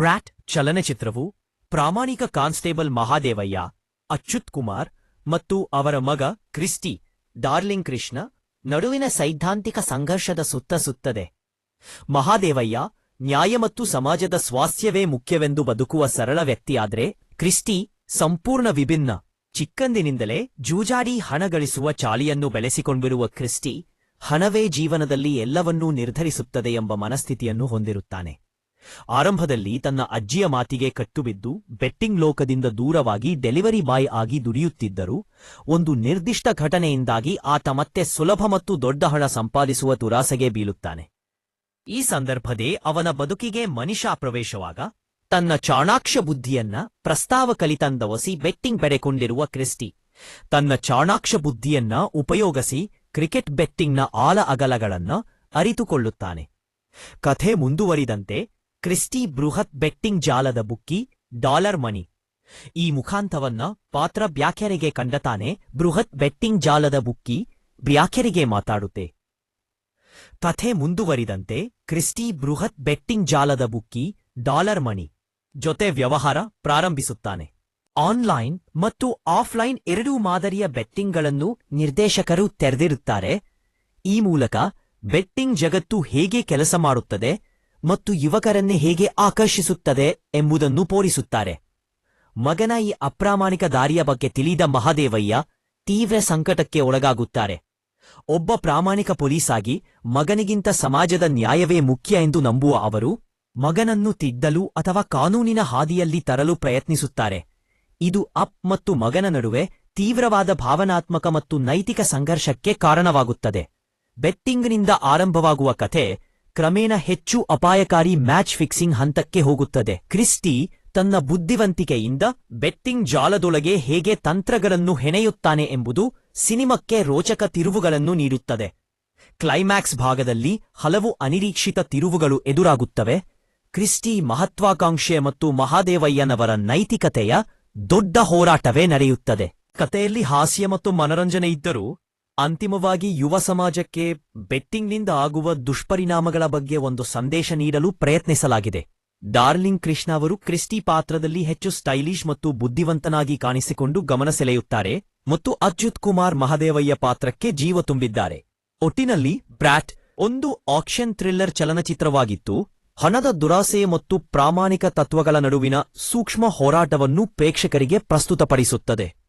Brought ಚಲನಚಿತ್ರವು ಪ್ರಾಮಾಣಿಕ constable Mahadevaiah, Achyuth Kumar ಮತ್ತು ಅವರ ಮಗ ಕ್ರಿಸ್ಟಿ, ಡಾರ್ಲಿಂಗ್ ಕೃಷ್ಣ ನಡುವಿನ ಸೈದ್ಧಾಂತಿಕ ಸಂಘರ್ಷದ ಸುತ್ತ ಸುತ್ತದೆ. ಮಹಾದೇವಯ್ಯ ನ್ಯಾಯ ಮತ್ತು ಸಮಾಜದ ಸ್ವಾಸ್ಥ್ಯವೇ ಮುಖ್ಯವೆಂದು ಬದುಕುವ ಸರಳ ವ್ಯಕ್ತಿಯಾದ್ರೆ ಕ್ರಿಸ್ಟಿ ಸಂಪೂರ್ಣ ವಿಭಿನ್ನ. ಚಿಕ್ಕಂದಿನಿಂದಲೇ ಜೂಜಾಡಿ ಹಣ ಗಳಿಸುವ ಚಾಳಿಯನ್ನು ಬೆಳೆಸಿಕೊಂಡಿರುವ ಕ್ರಿಸ್ಟಿ ಹಣವೇ ಜೀವನದಲ್ಲಿ ಎಲ್ಲವನ್ನೂ ನಿರ್ಧರಿಸುತ್ತದೆ ಎಂಬ ಮನಸ್ಥಿತಿಯನ್ನು ಹೊಂದಿರುತ್ತಾನೆ. ಆರಂಭದಲ್ಲಿ ತನ್ನ ಅಜ್ಜಿಯ ಮಾತಿಗೆ ಕಟ್ಟುಬಿದ್ದು ಬೆಟ್ಟಿಂಗ್ ಲೋಕದಿಂದ ದೂರವಾಗಿ ಡೆಲಿವರಿ ಬಾಯ್ ಆಗಿ ದುಡಿಯುತ್ತಿದ್ದರು. ಒಂದು ನಿರ್ದಿಷ್ಟ ಘಟನೆಯಿಂದಾಗಿ ಆತ ಮತ್ತೆ ಸುಲಭ ಮತ್ತು ದೊಡ್ಡ ಹಣ ಸಂಪಾದಿಸುವ ದುರಾಸೆಗೆ ಬೀಳುತ್ತಾನೆ. ಈ ಸಂದರ್ಭದೇ ಅವನ ಬದುಕಿಗೆ ಮನಿಷಾ ಪ್ರವೇಶವಾಗ ತನ್ನ ಚಾಣಾಕ್ಷ ಬುದ್ಧಿಯನ್ನ ಪ್ರಸ್ತಾವ ಕಲಿತಂದವಸಿ ಬೆಟ್ಟಿಂಗ್ ಬೆಡೆಕೊಂಡಿರುವ ಕ್ರಿಸ್ಟಿ ತನ್ನ ಚಾಣಾಕ್ಷ ಬುದ್ಧಿಯನ್ನ ಉಪಯೋಗಿಸಿ ಕ್ರಿಕೆಟ್ ಬೆಟ್ಟಿಂಗ್ನ ಆಲ ಅಗಲಗಳನ್ನು ಅರಿತುಕೊಳ್ಳುತ್ತಾನೆ. ಕಥೆ ಮುಂದುವರಿದಂತೆ ಕ್ರಿಸ್ಟಿ ಬೃಹತ್ ಬೆಟ್ಟಿಂಗ್ ಜಾಲದ ಬುಕ್ಕಿ, ಡಾಲರ್ ಮನಿ. ಈ ಮುಖಾಂತವನ್ನ ಪಾತ್ರ ಬ್ಯಾಖ್ಯರಿಗೆ ಕಂಡತಾನೆ ಬೃಹತ್ ಬೆಟ್ಟಿಂಗ್ ಜಾಲದ ಬುಕ್ಕಿ ಬ್ಯಾಖ್ಯರಿಗೆ ಮಾತಾಡುತ್ತೆ. ಕಥೆ ಮುಂದುವರಿದಂತೆ ಕ್ರಿಸ್ಟಿ ಬೃಹತ್ ಬೆಟ್ಟಿಂಗ್ ಜಾಲದ ಬುಕ್ಕಿ, ಡಾಲರ್ ಮಣಿ ಜೊತೆ ವ್ಯವಹಾರ ಪ್ರಾರಂಭಿಸುತ್ತಾನೆ. ಆನ್ಲೈನ್ ಮತ್ತು ಆಫ್ಲೈನ್ ಎರಡೂ ಮಾದರಿಯ ಬೆಟ್ಟಿಂಗ್ಗಳನ್ನು ನಿರ್ದೇಶಕರು ತೆರೆದಿರುತ್ತಾರೆ. ಈ ಮೂಲಕ ಬೆಟ್ಟಿಂಗ್ ಜಗತ್ತು ಹೇಗೆ ಕೆಲಸ ಮಾಡುತ್ತದೆ ಮತ್ತು ಯುವಕರನ್ನೇ ಹೇಗೆ ಆಕರ್ಷಿಸುತ್ತದೆ ಎಂಬುದನ್ನು ತೋರಿಸುತ್ತಾರೆ ಮಗನ ಈ ಅಪ್ರಾಮಾಣಿಕ ದಾರಿಯ ಬಗ್ಗೆ ತಿಳಿದ ಮಹಾದೇವಯ್ಯ ತೀವ್ರ ಸಂಕಟಕ್ಕೆ ಒಳಗಾಗುತ್ತಾರೆ. ಒಬ್ಬ ಪ್ರಾಮಾಣಿಕ ಪೊಲೀಸಾಗಿ ಮಗನಿಗಿಂತ ಸಮಾಜದ ನ್ಯಾಯವೇ ಮುಖ್ಯ ಎಂದು ನಂಬುವ ಅವರು ಮಗನನ್ನು ತಿದ್ದಲು ಅಥವಾ ಕಾನೂನಿನ ಹಾದಿಯಲ್ಲಿ ತರಲು ಪ್ರಯತ್ನಿಸುತ್ತಾರೆ. ಇದು ಅಪ್ ಮತ್ತು ಮಗನ ನಡುವೆ ತೀವ್ರವಾದ ಭಾವನಾತ್ಮಕ ಮತ್ತು ನೈತಿಕ ಸಂಘರ್ಷಕ್ಕೆ ಕಾರಣವಾಗುತ್ತದೆ. ಬೆಟ್ಟಿಂಗ್ನಿಂದ ಆರಂಭವಾಗುವ ಕಥೆ ಕ್ರಮೇಣ ಹೆಚ್ಚು ಅಪಾಯಕಾರಿ ಮ್ಯಾಚ್ ಫಿಕ್ಸಿಂಗ್ ಹಂತಕ್ಕೆ ಹೋಗುತ್ತದೆ. ಕ್ರಿಸ್ಟಿ ತನ್ನ ಬುದ್ಧಿವಂತಿಕೆಯಿಂದ ಬೆಟ್ಟಿಂಗ್ ಜಾಲದೊಳಗೆ ಹೇಗೆ ತಂತ್ರಗಳನ್ನು ಹೆಣೆಯುತ್ತಾನೆ ಎಂಬುದು ಸಿನಿಮಕ್ಕೆ ರೋಚಕ ತಿರುವುಗಳನ್ನು ನೀಡುತ್ತದೆ. ಕ್ಲೈಮ್ಯಾಕ್ಸ್ ಭಾಗದಲ್ಲಿ ಹಲವು ಅನಿರೀಕ್ಷಿತ ತಿರುವುಗಳು ಎದುರಾಗುತ್ತವೆ. ಕ್ರಿಸ್ಟಿ ಮಹತ್ವಾಕಾಂಕ್ಷೆ ಮತ್ತು ಮಹಾದೇವಯ್ಯನವರ ನೈತಿಕತೆಯ ದೊಡ್ಡ ಹೋರಾಟವೇ ನಡೆಯುತ್ತದೆ. ಕಥೆಯಲ್ಲಿ ಹಾಸ್ಯ ಮತ್ತು ಮನರಂಜನೆ ಇದ್ದರೂ ಅಂತಿಮವಾಗಿ ಯುವ ಸಮಾಜಕ್ಕೆ ಬೆಟ್ಟಿಂಗ್ನಿಂದ ಆಗುವ ದುಷ್ಪರಿಣಾಮಗಳ ಬಗ್ಗೆ ಒಂದು ಸಂದೇಶ ನೀಡಲು ಪ್ರಯತ್ನಿಸಲಾಗಿದೆ. ಡಾರ್ಲಿಂಗ್ ಕೃಷ್ಣ ಅವರು ಕ್ರಿಸ್ಟಿ ಪಾತ್ರದಲ್ಲಿ ಹೆಚ್ಚು ಸ್ಟೈಲಿಶ್ ಮತ್ತು ಬುದ್ಧಿವಂತನಾಗಿ ಕಾಣಿಸಿಕೊಂಡು ಗಮನ ಸೆಳೆಯುತ್ತಾರೆ ಮತ್ತು ಅಚ್ಯುತ್ ಕುಮಾರ್ ಮಹದೇವಯ್ಯ ಪಾತ್ರಕ್ಕೆ ಜೀವ ತುಂಬಿದ್ದಾರೆ. ಒಟ್ಟಿನಲ್ಲಿ ಬ್ರ್ಯಾಟ್ ಒಂದು ಆಕ್ಷನ್ ಥ್ರಿಲ್ಲರ್ ಚಲನಚಿತ್ರವಾಗಿತ್ತು. ಹಣದ ದುರಾಸೆ ಮತ್ತು ಪ್ರಾಮಾಣಿಕ ತತ್ವಗಳ ನಡುವಿನ ಸೂಕ್ಷ್ಮ ಹೋರಾಟವನ್ನು ಪ್ರೇಕ್ಷಕರಿಗೆ ಪ್ರಸ್ತುತಪಡಿಸುತ್ತದೆ.